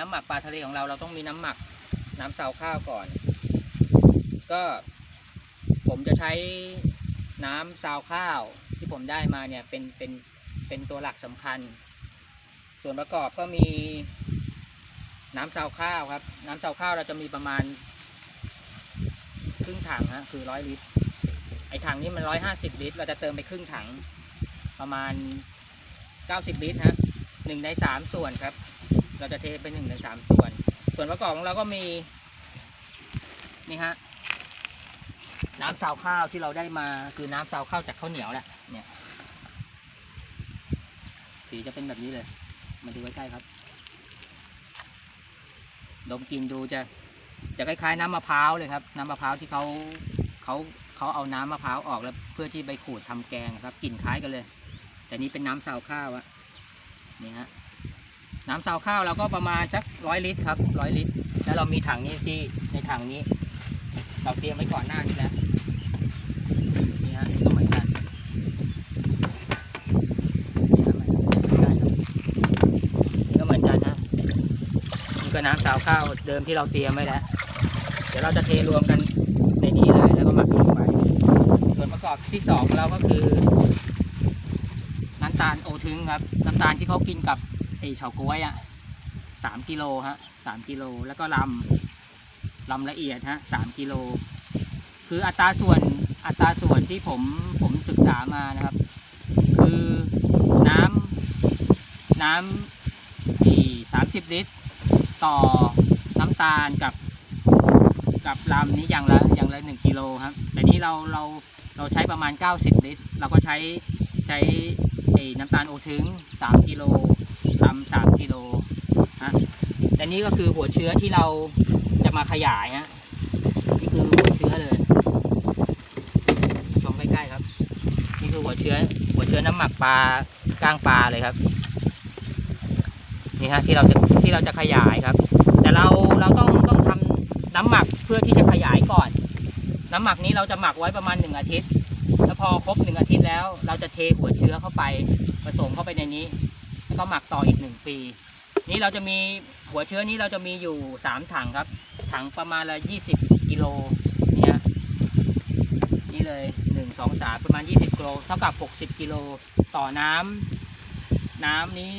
น้ำหมักปลาทะเลของเราเราต้องมีน้ำหมักน้ำซาวข้าวก่อน ก็ ผมจะใช้น้ำซาวข้าวที่ผมได้มาเนี่ยเป็นเป็นเป็นตัวหลักสำคัญ ส่วนประกอบก็มีน้ำซาวข้าวครับ น้ำซาวข้าวเราจะมีประมาณครึ่งถังฮะคือร้อยลิตร ไอถังนี้มันร้อยห้าสิบลิตร เราจะเติมไปครึ่งถัง ประมาณเก้าสิบลิตรฮะหนึ่งในสามส่วนครับ เราจะเทไปหนึ่งในสามส่วน ส่วนประกอบของเราก็มี นี่ฮะ น้ำซาวข้าวที่เราได้มาคือน้ำซาวข้าวจากข้าวเหนียวแหละ เนี่ย สีจะเป็นแบบนี้เลย มาดูใกล้ๆครับ ดมกลินดูจะจะคล้ายๆน้ำมะพร้าวเลยครับ น้ำมะพร้าวที่เขาเขาเขาเอาน้ำมะพร้าวออกแล้ว เพื่อที่ไปขูดทำแกงครับกลิ่นคล้ายกันเลย แต่นี้เป็นน้ำซาวข้าวอะนี่ฮะ น้ำซาวข้าวเราก็ประมาณสักร้อยลิตรครับร้อยลิตร แล้วเรามีถังนี้ที่ในถังนี้ เราเตรียมไว้ก่อนหน้านี้แล้วนี่ฮะก็เหมือนกันนี่ก็เหมือนกันนะนี่ก็น้ำสาวข้าวเดิมที่เราเตรียมไว้แล้ว เดี๋ยวเราจะเทรวมกันในนี้เลยแล้วก็หมักลงไปส่วนประกอบที่สองเราก็คือน้ำตาลโอทึงครับน้ำตาลที่เขากินกับ ไอเฉาก๊วยอะสามกิโลฮะสามกิโลแล้วก็ลำลำละเอียดฮะสามกิโล คืออัตราส่วนอัตราส่วนที่ผมผมศึกษามานะครับ คือน้ำน้ำที่สามสิบลิตร ต่อน้ำตาลกับ กับลำนี้อย่างละอย่างละหนึ่งกิโลครับ แต่นี้เราเราเราใช้ประมาณ90ลิตร เราก็ใช้ใช้ น้ำตาลโอทึง3กิโลลำ3กิโลฮะแต่นี้ก็คือหัวเชื้อที่เราจะมาขยายฮะนี่คือหัวเชื้อเลยชมใกล้ๆครับ นี่คือหัวเชื้อ หัวเชื้อน้ำหมักปลาก้างปลาเลยครับ นี่ฮะที่เราจะที่เราจะขยายครับ แต่เราเราต้องต้องทำน้ำหมักเพื่อที่จะขยายก่อน น้ำหมักนี้เราจะหมักไว้ประมาณหนึ่งอาทิตย์ แล้วพอครบหนึ่งอาทิตย์แล้ว เราจะเทหัวเชื้อเข้าไปผสมเข้าไปในนี้ แล้วก็หมักต่ออีกหนึ่งปี นี้เราจะมีหัวเชื้อนี้เราจะมีอยู่สามถังครับ ถังประมาณละยี่สิบกิโลเนี่ยนี่เลยหนึ่งสองสามประมาณยี่สิบกิโลเท่ากับหกสิบกิโลต่อน้ำน้ำนี้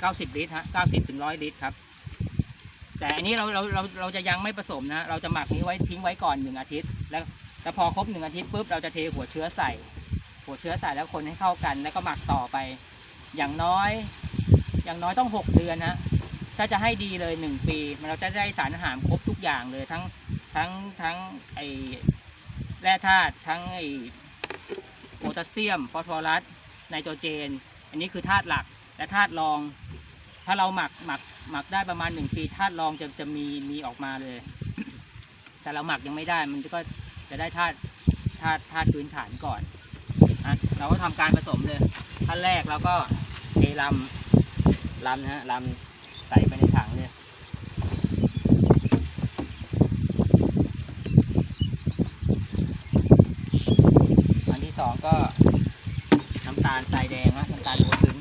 เก้าสิบลิตรฮะเก้าสิบถึงร้อยลิตรครับแต่อันนี้เราเราเราเราจะยังไม่ผสมนะ เราจะหมักนี้ไว้ทิ้งไว้ก่อนหนึ่งอาทิตย์ แล้วแล้วพอครบหนึ่งอาทิตย์ปุ๊บเราจะเทหัวเชื้อใส่ หัวเชื้อใส่แล้วคนให้เข้ากัน แล้วก็หมักต่อไป อย่างน้อย อย่างน้อยต้องหกเดือนนะถ้าจะให้ดีเลยหนึ่งปี มันเราจะได้สารอาหารครบทุกอย่างเลยทั้งทั้งทั้งไอแร่ธาตุทั้งไอโพแทสเซียม ฟอสฟอรัสไนโตรเจน อันนี้คือธาตุหลักและธาตุรอง ถ้าเราหมักหมักหมักได้ประมาณหนึ่งปีธาตุรองจะจะมีมีออกมาเลย แต่เราหมักยังไม่ได้ มันก็จะได้ธาตุธาตุธาตุพื้นฐานก่อน เราก็ทำการผสมเลยขั้นแรกเราก็เทลำลำนะฮะลำใส่ไปในถังเลยอันที่สองก็น้ำตาลทรายแดงนะน้ำตาลโอทึง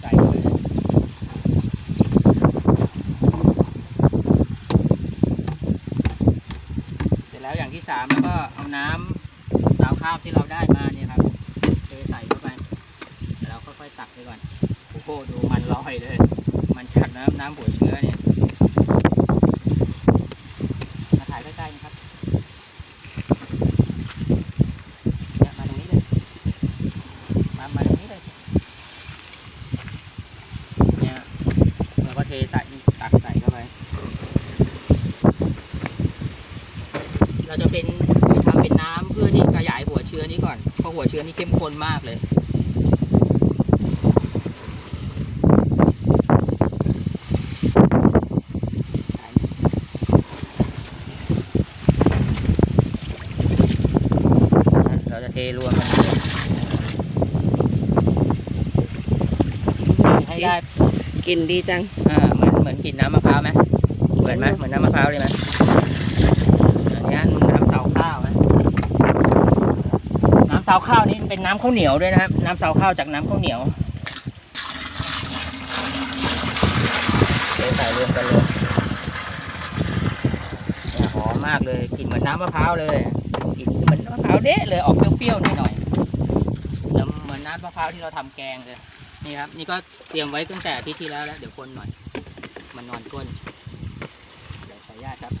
ใส่ไปเลยเสร็จแล้วอย่างที่สามแล้วก็เอาน้ำสาวข้าวที่เราได้มาเนี่ยครับเทใส่เข้าไปแต่เรา กไปก่อนโอ้โหดูมันลอยเลย มันจากน้ำน้ำหัวเชื้อเนี่ยมาถ่ายใกล้ๆนะครับเนี่ยมาตรงนี้เลยมามาตรงนี้เลยเนี่ยเราก็เทใส่ตักใส่เข้าไปเราจะเป็นทำเป็นน้ำเพื่อที่ขยายหัวเชื้อนี้ก่อนเพราะหัวเชื้อนี้เข้มข้นมากเลย เราจะเทรวมกันเลยให้ได้ กินดีจัง อ่าเหมือนเหมือนกลิ่นน้ำมะพร้าวไหมเหมือนไหมเหมือนน้ำมะพร้าวเลยไหมอันนี้น้ำเสาข้าวนะน้ำเสาข้าวนี่เป็นน้ำข้าวเหนียวด้วยนะครับ น้ำเสาข้าวจากน้ำข้าวเหนียวเทใส่รวมกันเลยเนี่ยหอมมากเลยกลิ่นเหมือนน้ำมะพร้าวเลยกลิ่นเหมือนมะพร้าวเด๊ะเลยออกเปรี้ยวๆหน่อยๆแล้วเหมือนน้ำมะพร้าวที่เราทำแกงเลย นี่ครับ นี่ก็เตรียมไว้ตั้งแต่อาทิตย์ที่แล้วแล้ว เดี๋ยวคนหน่อย มันนอนก้น เดี๋ยวขออนุญาตครับ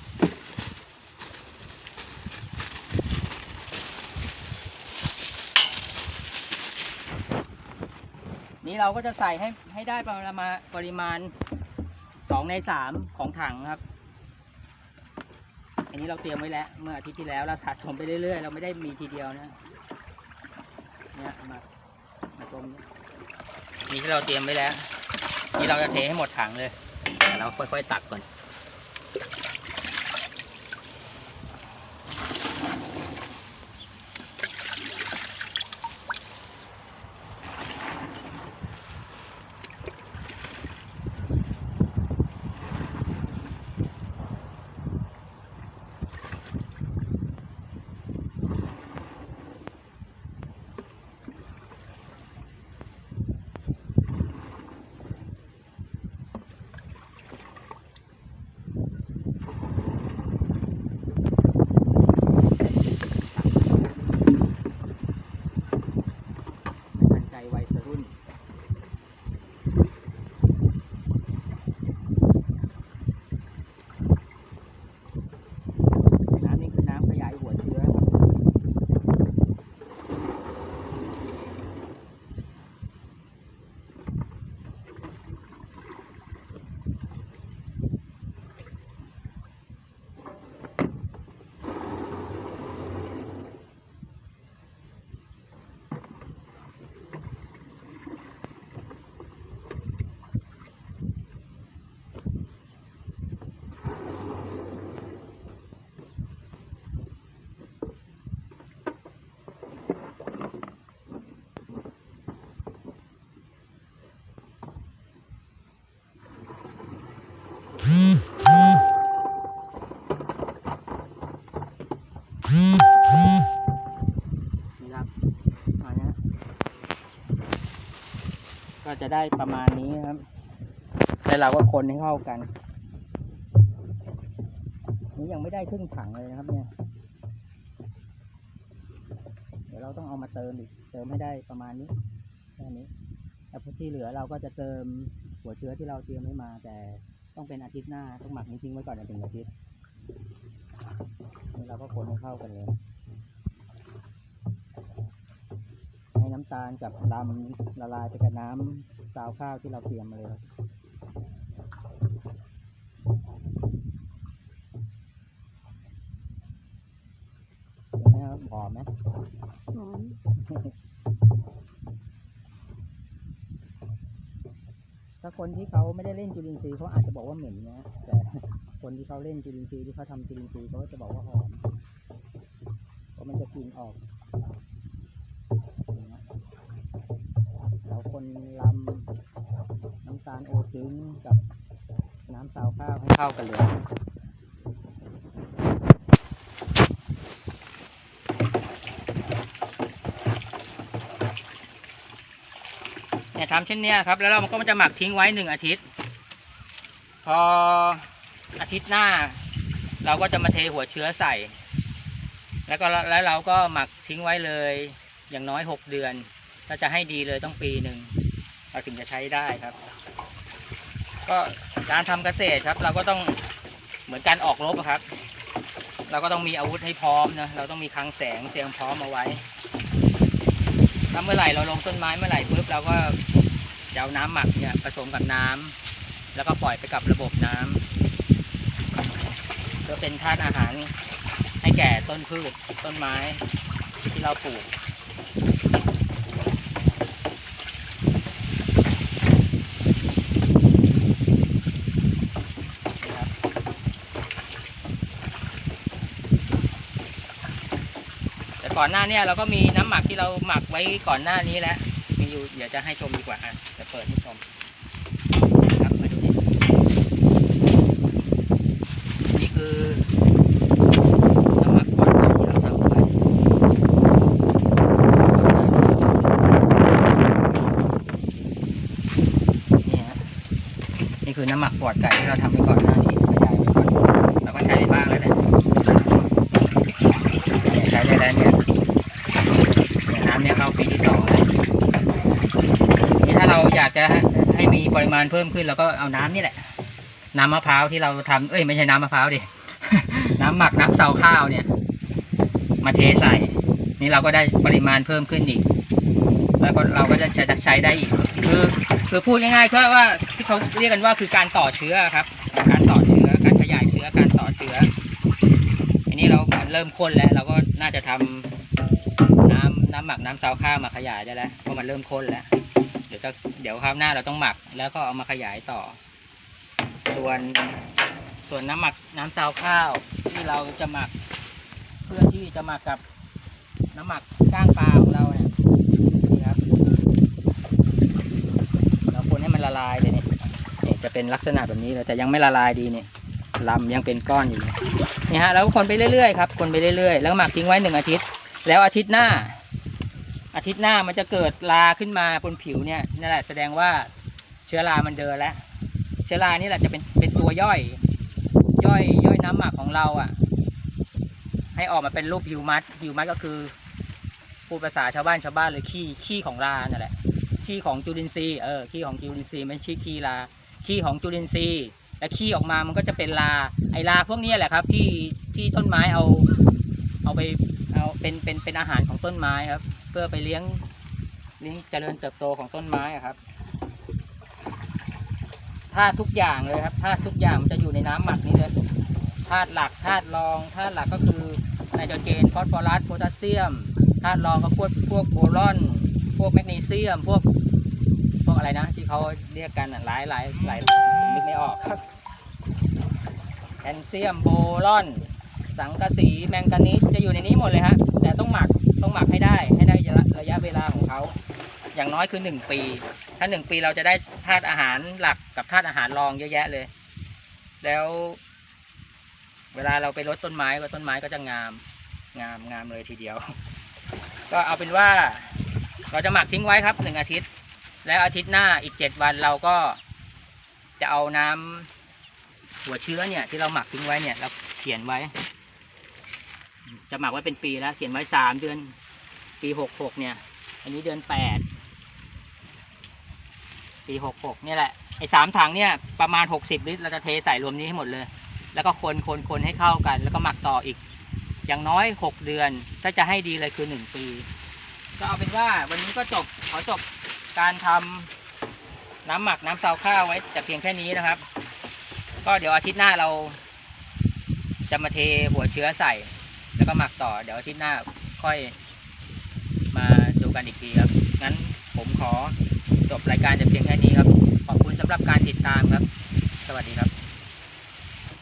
นี่เราก็จะใส่ให้ให้ได้ประมาณปริมาณสองในสามของถังครับ อันนี้เราเตรียมไว้แล้ว เมื่ออาทิตย์ที่แล้วเราสะสมไปเรื่อยๆ เราไม่ได้มีทีเดียวนะ เนี่ยมามาตรงนี้ นี่ที่เราเตรียมไว้แล้ว นี่เราจะเทให้หมดถังเลยแต่เราค่อยๆตักก่อน นี่ครับอันนี้ก็จะได้ประมาณนี้ครับแล้วเราก็คนให้เข้ากัน นี่ยังไม่ได้ครึ่งถังเลยนะครับ เนี่ย เดี๋ยวเราต้องเอามาเติมอีก เติมให้ได้ประมาณนี้แค่นี้แล้วที่เหลือเราก็จะเติมหัวเชื้อที่เราเตรียมไว้มา แต่ต้องเป็นอาทิตย์หน้าต้องหมักทิ้งๆไว้ก่อนหนึ่งอาทิตย์ นี่เราก็คนให้เข้ากันเลย ให้น้ำตาลกับลำละลายไปกับน้ำซาวข้าวที่เราเตรียมมาเลยครับเห็นไหมครับหอมไหมหอมถ้าคนที่เขาไม่ได้เล่นจุลินทรีย์เขาอาจจะบอกว่าเหม็นนะแต่ คนที่เขาเล่นจุลินทรีย์ที่เขาทำจุลินทรีย์เขาก็จะบอกว่าหอมเพราะมันจะกลิ่นออกอางเงี้ยแล้วคนลำน้ำตาลโอซึ้งกับน้ำซาวข้าวให้เข้ากันเลยเนี่ยทำเช่นนี้ครับ แล้วเราก็จะหมักทิ้งไว้หนึ่งอาทิตย์ พอ อาทิตย์หน้า เราก็จะมาเทหัวเชื้อใส่ แล้วก็แล้วเราก็หมักทิ้งไว้เลย อย่างน้อยหกเดือนถ้าจะให้ดีเลยต้องปีหนึ่งเราถึงจะใช้ได้ครับ ก็การทำเกษตรครับ เราก็ต้องเหมือนการออกรบอะครับ เราก็ต้องมีอาวุธให้พร้อมนะเราต้องมีคลังแสงเตรียมพร้อมเอาไว้ถ้าเมื่อไหร่เราลงต้นไม้เมื่อไหร่ปุ๊บเราก็จะเอาน้ำหมักเนี่ยผสมกับน้ำแล้วก็ปล่อยไปกับระบบน้ำเพื่อเป็นธาตุอาหารให้แก่ต้นพืชต้นไม้ที่เราปลูก แต่ก่อนหน้าเนี่ยเราก็มีน้ำหมักที่เราหมักไว้ก่อนหน้านี้แล้ว มีอยู่เดี๋ยวจะให้ชมดีกว่าอะจะเปิดให้ชมครับมาดูนี่ นี่คือน้ำหมักก่อนที่เราทำไว้นี่ฮะคือน้ำหมักปอดไก่ที่เราทำไปก่อนหน้านี้ขยายไปก่อนเราก็ใช้ไปบ้างแล้วแหละใช้ได้แล้วเนี่ยเนี่ยน้ำเนี่ยเข้าปีที่สองแล้วนี้ถ้าเราอยากจะให้ให้มีปริมาณเพิ่มขึ้นเราก็เอาน้ำนี่แหละ น้ำมะพร้าวที่เราทำเอ้ยไม่ใช่น้ำมะพร้าวดิ น้ำหมักน้ำเซาข้าวเนี่ย มาเทใส่ นี่เราก็ได้ปริมาณเพิ่มขึ้นอีก แล้วก็เราก็จะใช้ใช้ได้อีก คือคือพูดง่ายๆก็ว่าที่เขาเรียกกันว่าคือการต่อเชื้อครับ การต่อเชื้อการขยายเชื้อการต่อเชื้ออันนี้เรามันเริ่มข้นแล้ว เราก็น่าจะทำน้ำน้ำหมักน้ำซาวข้าวมาขยายได้แล้วเพราะมันเริ่มข้นแล้ว เดี๋ยวจะเดี๋ยวคราวหน้าเราต้องหมักแล้วก็เอามาขยายต่อ ส่วน ส่วนน้ำหมักน้ำซาวข้าวที่เราจะหมัก เพื่อที่จะหมักกับน้ำหมักก้างปลาของเราเนี่ยนี่ครับเราคนให้มันละลายเลยเนี่ยนี่จะเป็นลักษณะแบบนี้เลยแต่ยังไม่ละลายดีเนี่ยลำยังเป็นก้อนอยู่นี่ฮะแล้วคนไปเรื่อยๆครับคนไปเรื่อยๆแล้วหมักทิ้งไว้หนึ่งอาทิตย์ แล้วอาทิตย์หน้า อาทิตย์หน้ามันจะเกิดลาขึ้นมาบนผิวเนี่ยนั่นแหละแสดงว่าเชื้อรามันเดินแล้ว เชื้อรานี่แหละจะเป็นเป็นตัวย่อย ย่อยย่อยน้ำหมักของเราอะ ให้ออกมาเป็นรูปฮิวมัสฮิวมัสก็คือพูดภาษาชาวบ้านชาวบ้านเลยขี้ขี้ของรานั่นแหละขี้ของจุลินทรีย์เออขี้ของจุลินทรีย์ไม่ใช่ขี้ราขี้ของจุลินทรีย์และขี้ออกมามันก็จะเป็นราไอราพวกนี้แหละครับ ที่ที่ต้นไม้เอา เอาไปเอาเป็นเป็นเป็นอาหารของต้นไม้ครับ เพื่อไปเลี้ยงเลี้ยงเจริญเติบโตของต้นไม้ครับ ธาตุทุกอย่างเลยครับธาตุทุกอย่างมันจะอยู่ในน้ำหมักนี้เลยธาตุหลักธาตุรองธาตุหลักก็คือไนโตรเจนฟอสฟอรัสโพแทสเซียมธาตุรองก็พวกพวกโบรอน พวกแมกนีเซียม พวกพวกอะไรนะ ที่เขาเรียกกันหลายหลายหลายนึกไม่ออกครับแคลเซียมโบรอน สังกะสีแมงกานีสจะอยู่ในนี้หมดเลยฮะแต่ต้องหมักต้องหมักให้ได้ให้ได้ระยะเวลาของเขา อย่างน้อยคือหนึ่งปี ถ้าหนึ่งปีเราจะได้ธาตุอาหารหลักกับธาตุอาหารรองเยอะแยะเลย แล้ว เวลาเราไปรดต้นไม้ก็ต้นไม้ก็จะงาม งามงามเลยทีเดียว ก็เอาเป็นว่า เราจะหมักทิ้งไว้ครับหนึ่งอาทิตย์ แล้วอาทิตย์หน้าอีกเจ็ดวันเราก็จะเอาน้ำหัวเชื้อเนี่ย ที่เราหมักทิ้งไว้เนี่ยเราเขียนไว้ จะหมักไว้เป็นปีแล้วเขียนไว้สามเดือน ปีหกหกเนี่ย อันนี้เดือนแปด ปีหกหกเนี่ยแหละไอ้สามถังเนี่ยประมาณหกสิบลิตรเราจะเทใส่รวมนี้ให้หมดเลย แล้วก็คนคนคนให้เข้ากัน แล้วก็หมักต่ออีก อย่างน้อยหกเดือน ถ้าจะให้ดีเลยคือหนึ่งปี ก็เอาเป็นว่าวันนี้ก็จบขอจบการทำน้ำหมักน้ำซาวข้าวไว้แต่เพียงแค่นี้นะครับ ก็เดี๋ยวอาทิตย์หน้าเรา จะมาเทหัวเชื้อใส่ แล้วก็หมักต่อ เดี๋ยวอาทิตย์หน้าค่อยมาดูกันอีกทีครับ งั้นผมขอ จบรายการแต่เพียงแค่นี้ครับ ขอบคุณสำหรับการติดตามครับ สวัสดีครับ